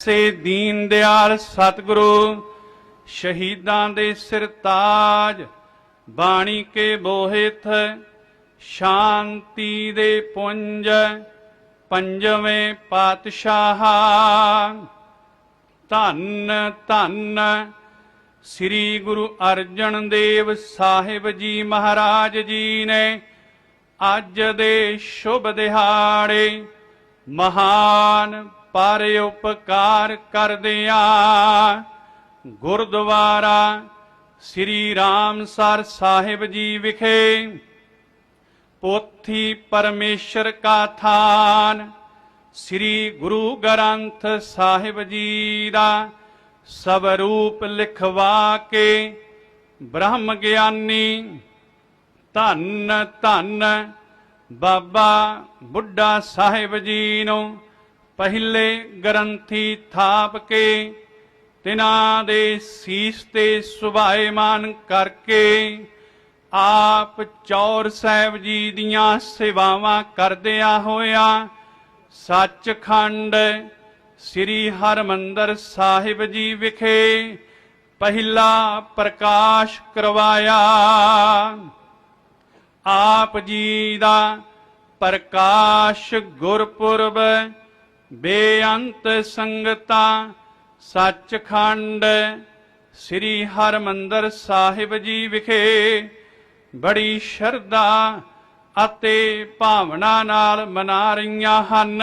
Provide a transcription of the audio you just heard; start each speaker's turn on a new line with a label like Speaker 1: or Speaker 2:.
Speaker 1: ਸੇ ਦੀਨ ਦਿਆਲ ਸਤਿਗੁਰੂ, ਸ਼ਹੀਦਾਂ ਦੇ ਸਿਰ ਤਾਜ, ਬਾਣੀ ਕੇ ਬੋਹਿਤ ਸ਼ਾਂਤੀ ਦੇ ਪੁੰਜ, ਪੰਜਵੇਂ ਪਾਤਸ਼ਾਹ। ਧੰਨ ਧੰਨ ਸ੍ਰੀ ਗੁਰੂ ਅਰਜਨ ਦੇਵ ਸਾਹਿਬ ਜੀ ਮਹਾਰਾਜ ਜੀ ਨੇ ਅੱਜ ਦੇ ਸ਼ੁਭ ਦਿਹਾੜੇ ਮਹਾਨ ਪਰ ਉਪਕਾਰ ਕਰਦਿਆਂ ਗੁਰਦੁਆਰਾ ਸ੍ਰੀ ਰਾਮਸਰ ਸਾਹਿਬ ਜੀ ਵਿਖੇ ਪੋਥੀ ਪਰਮੇਸ਼ਰ ਕਾ ਥਾਨ ਸ੍ਰੀ ਗੁਰੂ ਗ੍ਰੰਥ ਸਾਹਿਬ ਜੀ ਦਾ ਸਵਰੂਪ ਲਿਖਵਾ ਕੇ ਬ੍ਰਹਮ ਗਿਆਨੀ ਧੰਨ ਧੰਨ ਬਾਬਾ ਬੁੱਢਾ ਸਾਹਿਬ ਜੀ ਨੂੰ ਪਹਿਲੇ ਗ੍ਰੰਥੀ ਥਾਪ ਕੇ, ਤਿਨਾਂ ਦੇ ਸੀਸ ਤੇ ਸੁਭਾਏਮਾਨ ਕਰਕੇ, ਆਪ ਚੌਰ ਸਾਹਿਬ ਜੀ ਦੀਆਂ ਸੇਵਾਵਾਂ ਕਰਦਿਆਂ ਹੋਇਆਂ ਸੱਚਖੰਡ ਸ੍ਰੀ ਹਰਮੰਦਰ ਸਾਹਿਬ ਜੀ ਵਿਖੇ ਪਹਿਲਾ ਪ੍ਰਕਾਸ਼ ਕਰਵਾਇਆ। ਆਪ ਜੀ ਦਾ ਪ੍ਰਕਾਸ਼ ਗੁਰਪੁਰਬ ਬੇਅੰਤ ਸੰਗਤਾਂ, ਸੱਚਖੰਡ, ਸ੍ਰੀ ਹਰਮੰਦਰ ਸਾਹਿਬ ਜੀ ਵਿਖੇ ਬੜੀ ਸ਼ਰਧਾ ਅਤੇ ਭਾਵਨਾ ਨਾਲ ਮਨਾ ਰਹੀਆਂ ਹਨ।